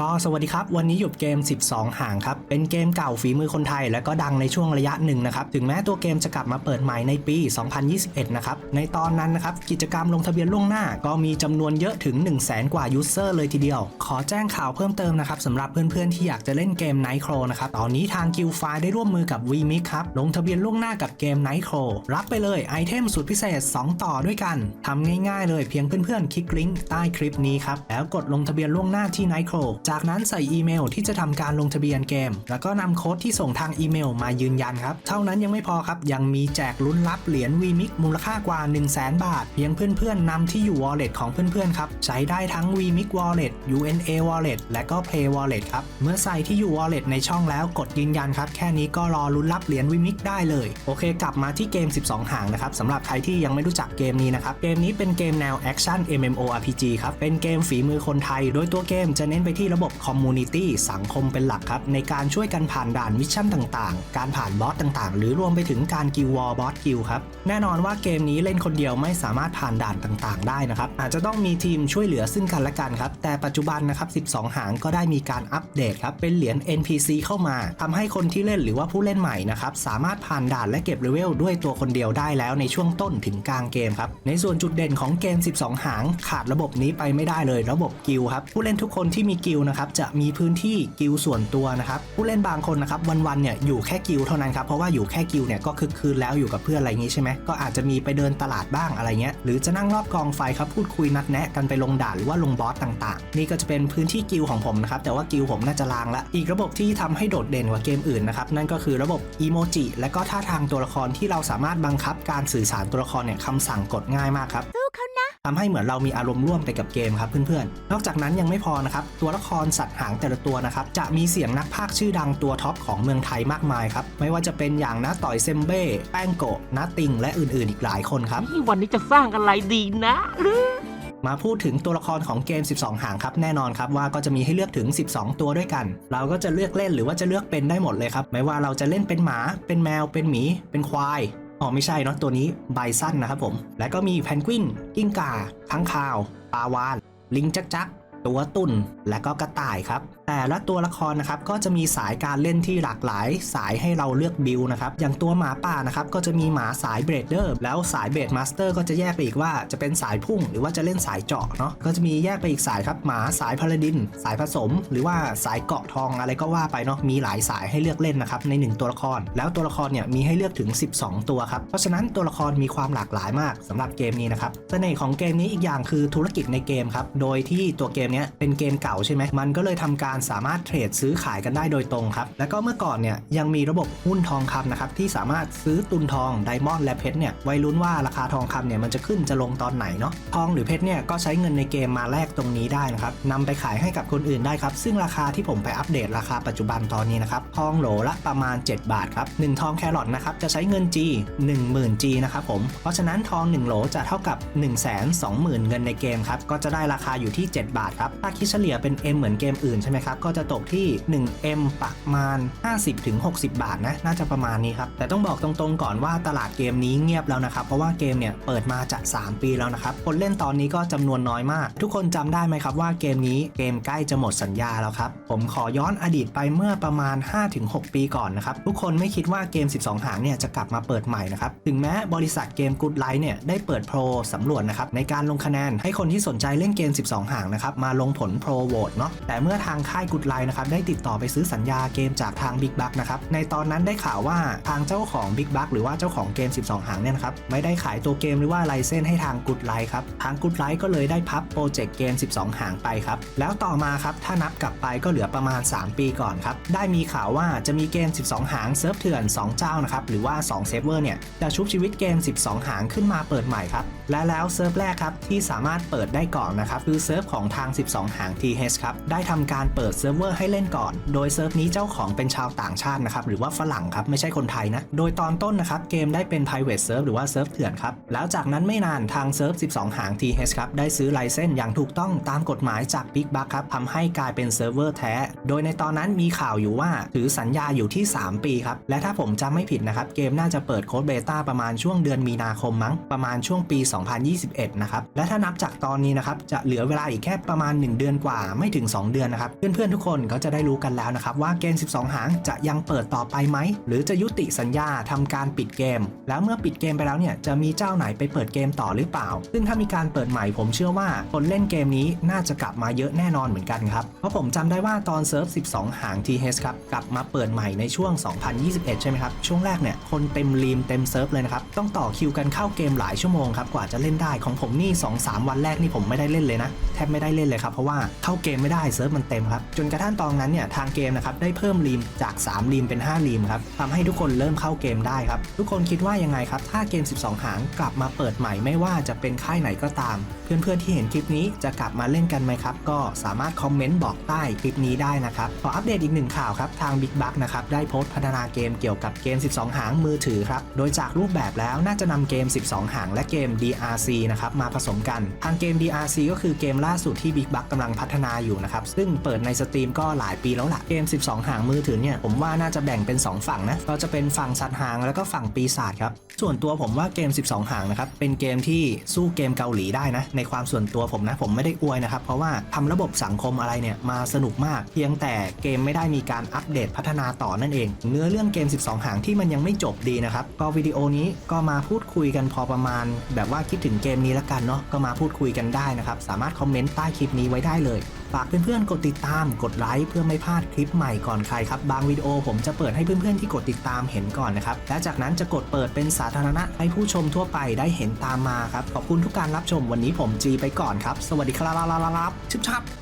ก็สวัสดีครับ วันนี้หยุดเกม 12 ห่างครับ เป็นเกมเก่าฝีมือคนไทย และก็ดังในช่วงระยะหนึ่งนะครับ ถึงแม้ตัวเกมจะกลับมาเปิดใหม่ในปี 2021 นะครับ ในตอนนั้นนะครับ กิจกรรมลงทะเบียนล่วงหน้า ก็มีจำนวนเยอะถึง 1 0 0 0 0แกว่ายูเซอร์เลยทีเดียว ขอแจ้งข่าวเพิ่มเติมนะครับสำหรับเพื่อนๆ ที่อยากจะเล่นเกม Night Crow นะครับ ตอนนี้ทาง g u i l d f i ได้ร่วมมือกับ VMix ครับ ลงทะเบียนล่วงหน้ากับเกม Night Crow รับไปเลยไอเทมสุดพิเศษ 2 ต่อด้วยกันทำง่ายๆ เลยเพียงเพื่อนๆ คลิกลิงก์ใต้คลิปนี้ครับ แล้วกดลงทะเบียนล่วงหน้าที่ Night Crow จากนั้นใส่อีเมลที่จะทำการลงทะเบียนเกม แล้วก็นำโค้ดที่ส่งทางอีเมลมายืนยันครับ เท่านั้นยังไม่พอครับ ยังมีแจกลุ้นรับเหรียญ VMix มูลค่ากว่า 1 0 0 0 0แบาท เพียงเพื่อนๆนำที่อยู่ wallet ของเพื่อนๆครับ ใช้ได้ทั้ง VMix Wallet UNA Wallet และก็ Play Wallet ครับ เมื่อใส่ที่อยู่ wallet ในช่องแล้วกดยืนยันครับ แค่นี้ก็รอลุ้นรับเหรียญ VMix ได้เลย โอเค กลับมาที่เกม 12 ห่างนะครับสำหรับใครที่ยังไม่รู้จักเกมนี้นะครับ เกมนี้เป็นเกมแนว Action MMORPG ครับ เป็นเกมฝีมือคนไทย โดยตัวเกมจะเน้นไปที่ระบบ Community สังคมเป็นหลักครับ ในการช่วยกันผ่านด่านมิชชั่นต่างๆ การผ่านบอสต่างๆ หรือรวมไปถึงการกิววอลบอสกิลครับ แน่นอนว่าเกมนี้เล่นคนเดียวไม่สามารถผ่านด่านต่างๆ ได้นะครับ อาจจะต้องมีทีมช่วยเหลือซึ่งกันและกันครับ แต่ปัจจุบันนะครับ 12 หางก็ได้มีการอัปเดตครับเป็นเหรียญ NPC เข้ามาทำให้คนที่เล่นหรือว่าผู้เล่นใหม่นะครับสามารถผ่านด่านและเก็บเลเวลด้วยตัวคนเดียวได้แล้วในช่วงต้นถึงกลางเกมครับในส่วนจุดเด่นของเกม 12 หาง ขาดระบบนี้ไปไม่ได้เลย ระบบกิลครับผู้เล่นทุกคนที่มีกิลนะครับจะมีพื้นที่กิลส่วนตัวนะครับผู้เล่นบางคนนะครับวันๆเนี่ยอยู่แค่กิลเท่านั้นครับเพราะว่าอยู่แค่กิลเนี่ยก็คือคืนแล้วอยู่กับเพื่อนอะไรอย่างงี้ใช่ไหมก็อาจจะมีไปเดินตลาดบ้างอะไรเงี้ยหรือจะนั่งรอบกองไฟครับพูดคุยนัดแนะกันไปลงด่านหรือว่าลงบอสต่างๆ นี่ก็จะเป็นพื้นที่กิลของผมนะครับแต่ว่ากิลผมน่าจะลางละอีกระบบที่ทำให้โดดเด่นกว่าเกมอื่นนะครับนั่นก็คือระบบอีโมจิและก็ท่าทางตัวละครที่เราสามารถบังคับการสื่อสารตัวละครเนี่ยคำสั่งกดง่ายมากครับ ทำให้เหมือนเรามีอารมณ์ร่วมไปกับเกมครับเพื่อนๆ นอกจากนั้นยังไม่พอนะครับ ตัวละครสัตว์หางแต่ละตัวนะครับ จะมีเสียงนักพากย์ชื่อดังตัวท็อปของเมืองไทยมากมายครับ ไม่ว่าจะเป็นอย่างน้าต่อยเซมเบ้แป้งโกะน้าติงและอื่นๆอีกหลายคนครับนี่วันนี้จะสร้างอะไรดีนะหรือมาพูดถึงตัวละครของเกม 12 หางครับแน่นอนครับว่าก็จะมีให้เลือกถึง 12 ตัวด้วยกัน เราก็จะเลือกเล่นหรือว่าจะเลือกเป็นได้หมดเลยครับไม่ว่าเราจะเล่นเป็นหมา เป็นแมวเป็นหมี เป็นควาย อ๋อไม่ใช่เนาะตัวนี้ไบซันนะครับผม และก็มีแพนกวินกิ้งก่าค้างคาวปลาวาน ลิงจักจัก ตัวตุ่น และก็กระต่ายครับ แต่ละตัวละครนะครับก็จะมีสายการเล่นที่หลากหลาย สายให้เราเลือกบิลนะครับ อย่างตัวหมาป่านะครับก็จะมีหมาสายเบรดเดอร์แล้วสายเบรดมาสเตอร์ก็จะแยกไปอีกว่าจะเป็นสายพุ่ง หรือว่าจะเล่นสายเจาะเนาะก็จะมีแยกไปอีกสายครับหมาสายพาลาดิน สายผสม หรือว่าสายเกาะทองอะไรก็ว่าไปเนาะมีหลายสายให้เลือกเล่นนะครับในหนึ่งตัวละคร แล้วตัวละครเนี่ยมีให้เลือกถึง 12 ตัวครับเพราะฉะนั้นตัวละครมีความหลากหลายมากสำหรับเกมนี้นะครับเสน่ห์ของเกมนี้อีกอย่างคือธุรกิจในเกมครับโดยที่ตัวเกมเนี้ยเป็นเกมเก่าใช่ไหมมันก็เลยทำการสามารถเทรดซื้อขายกันได้โดยตรงครับ แล้วก็เมื่อก่อนเนี่ยยังมีระบบหุ้นทองคำนะครับที่สามารถซื้อตุนทองไดมอนด์และเพชรเนี่ยไว้ลุ้นว่าราคาทองคำเนี่ยมันจะขึ้นจะลงตอนไหนเนาะทองหรือเพชรเนี่ยก็ใช้เงินในเกมมาแลกตรงนี้ได้นะครับนำไปขายให้กับคนอื่นได้ครับ ซึ่งราคาที่ผมไปอัปเดตราคาปัจจุบันตอนนี้นะครับทองโหลละประมาณ 7 บาทครับ1ทองแครอทนะครับจะใช้เงิน G 10,000 G นะครับผมเพราะฉะนั้นทอง 1 โหลจะเท่ากับ 1 2 0 0 0 0 เงินในเกมครับก็จะได้ราคาอยู่ที่ 7 บาทครับถ้าคิดเฉลี่ยเป็น M เหมือนเกมอื่นใช่ไหมครับก็จะตกที่ 1M ประมาณ 50-60 บาทนะน่าจะประมาณนี้ครับแต่ต้องบอกตรงๆก่อนว่าตลาดเกมนี้เงียบแล้วนะครับเพราะว่าเกมเนี่ยเปิดมาจะ 3 ปีแล้วนะครับคนเล่นตอนนี้ก็จำนวนน้อยมาก ทุกคนจำได้ไหมครับว่าเกมนี้เกมใกล้จะหมดสัญญาแล้วครับผมขอย้อนอดีตไปเมื่อประมาณ 5-6 ปีก่อนนะครับทุกคนไม่คิดว่าเกม 12 หางเนี่ยจะกลับมาเปิดใหม่นะครับถึงแม้บริษัทเกม Good Light เนี่ยได้เปิดโพลสำรวจนะครับในการลงคะแนนให้คนที่สนใจเล่นเกม 12 หางนะครับมาลงผลโพลโหวตเนาะแต่เมื่อทางค่าย Good Light นะครับได้ติดต่อไปซื้อสัญญาเกมจากทาง Big Buck นะครับในตอนนั้นได้ข่าวว่าทางเจ้าของ Big Buck หรือว่าเจ้าของเกม 12 หางเนี่ยนะครับไม่ได้ขายตัวเกมหรือว่าไลเซนให้ทาง Good Light ครับทาง Good Light ก็เลยได้พับโปรเจกต์เกม 12 หางไปครับแล้วต่อมาครับถ้านับกลับไปก็เหลือประมาณ 3 ปีก่อนครับได้มีข่าวว่าจะมีเกม 12 หางเซิร์ฟเถื่อน 2 เจ้านะครับหรือว่า 2 เซิร์ฟเวอร์เนี่ยจะชุบชีวิตเกม 12 หางขึ้นมาเปิดใหม่ครับและแล้วเซิร์ฟแรกครับที่สามารถเปิดได้ก่อนนะครับคือเซิร์ฟของทาง12 หาง TH ครับ ได้ทำการเปิดเซิร์ฟเวอร์ให้เล่นก่อน โดยเซิร์ฟนี้เจ้าของเป็นชาวต่างชาตินะครับ หรือว่าฝรั่งครับ ไม่ใช่คนไทยนะ โดยตอนต้นนะครับ เกมได้เป็น private serve หรือว่าเซิร์ฟเถื่อนครับ แล้วจากนั้นไม่นานทางเซิร์ฟ 12 หาง TH ครับ ได้ซื้อไลเซนส์อย่างถูกต้องตามกฎหมายจาก Big Buck ครับทำให้กลายเป็นเซิร์ฟเวอร์แท้ โดยในตอนนั้นมีข่าวอยู่ว่าถือสัญญาอยู่ที่ 3 ปีครับ และถ้าผมจำไม่ผิดนะครับ เกมน่าจะเปิดโค้ดเบต้าประมาณช่วงเดือนมีนาคมมั้ง ประมาณช่วงปี 2021 นะครับ และถ้านับจากตอนนี้นะครับ จะเหลือเวลาอีกแค่ประมาณ1 เดือนกว่าไม่ถึง 2 เดือนนะครับ เพื่อนๆทุกคนก็จะได้รู้กันแล้วนะครับว่าเกม 12 หางจะยังเปิดต่อไปไหม หรือจะยุติสัญญาทำการปิดเกม แล้วเมื่อปิดเกมไปแล้วเนี่ยจะมีเจ้าไหนไปเปิดเกมต่อหรือเปล่า ซึ่งถ้ามีการเปิดใหม่ผมเชื่อว่าคนเล่นเกมนี้น่าจะกลับมาเยอะแน่นอนเหมือนกันครับ เพราะผมจำได้ว่าตอนเซิร์ฟ 12 หาง TH ครับกลับมาเปิดใหม่ในช่วง 2021 ใช่ไหมครับช่วงแรกเนี่ยคนเต็มรีมเต็มเซิร์ฟเลยนะครับต้องต่อคิวกันเข้าเกมหลายชั่วโมงครับกว่าจะเล่นได้ของผมนี่ 2-3 วันแรกนี่ผมไม่ได้เล่นเลยนะแทบไม่ได้เล่นเลยครับ เพราะว่าเข้าเกมไม่ได้เซิร์ฟมันเต็มครับ จนกระทั่งตอนนั้นเนี่ยทางเกมนะครับได้เพิ่มรีมจาก 3 รีมเป็น 5 รีมครับทำให้ทุกคนเริ่มเข้าเกมได้ครับ ทุกคนคิดว่ายังไงครับ ถ้าเกม 12 หางกลับมาเปิดใหม่ไม่ว่าจะเป็นค่ายไหนก็ตาม เพื่อนๆที่เห็นคลิปนี้จะกลับมาเล่นกันไหมครับ ก็สามารถคอมเมนต์บอกใต้คลิปนี้ได้นะครับ ขออัปเดตอีกหนึ่งข่าวครับ ทาง Big b u c k นะครับได้โพสต์พัฒนาเกมเกี่ยวกับเกม 12 หางมือถือครับ โดยจากรูปแบบแล้วน่าจะนำเกม 12 หางและเกม DRC นะครับมาผสมกัน ทางเกม DRC ก็คือเกมล่าสุดที่ b u c k กำลังพัฒนาอยู่นะครับ ซึ่งเปิดในสตรีมก็หลายปีแล้วล่ะ เกม 12 หางมือถือเนี่ย ผมว่าน่าจะแบ่งเป็น 2 ฝั่งนะ ก็จะเป็นฝั่งสัตว์หางแล้วก็ฝั่งปีศาจครับ ส่วนตัวผมว่าเกม 12 ห่างนะครับ เป็นเกมที่สู้เกมเกาหลีได้นะ ในความส่วนตัวผมนะ ผมไม่ได้อวยนะครับ เพราะว่าทำระบบสังคมอะไรเนี่ยมาสนุกมาก เพียงแต่เกมไม่ได้มีการอัปเดตพัฒนาต่อนั่นเอง เนื้อเรื่องเกม 12 ห่างที่มันยังไม่จบดีนะครับ ก็วิดีโอนี้ก็มาพูดคุยกันพอประมาณ แบบว่าคิดถึงเกมนี้ล้วกันเนาะ ก็มาพูดคุยกันได้นะครับ สามารถคอมเมนต์ใต้คลิปนี้ไว้ได้เลยฝากเพื่อนๆ กดติดตาม กดไลค์เพื่อไม่พลาดคลิปใหม่ก่อนใครครับ บางวิดีโอผมจะเปิดให้เพื่อนๆที่กดติดตามเห็นก่อนนะครับ และจากนั้นจะกดเปิดเป็นสาธารณะให้ผู้ชมทั่วไปได้เห็นตามมาครับ ขอบคุณทุกการรับชมวันนี้ผมจีไปก่อนครับ สวัสดีครับชิบชับ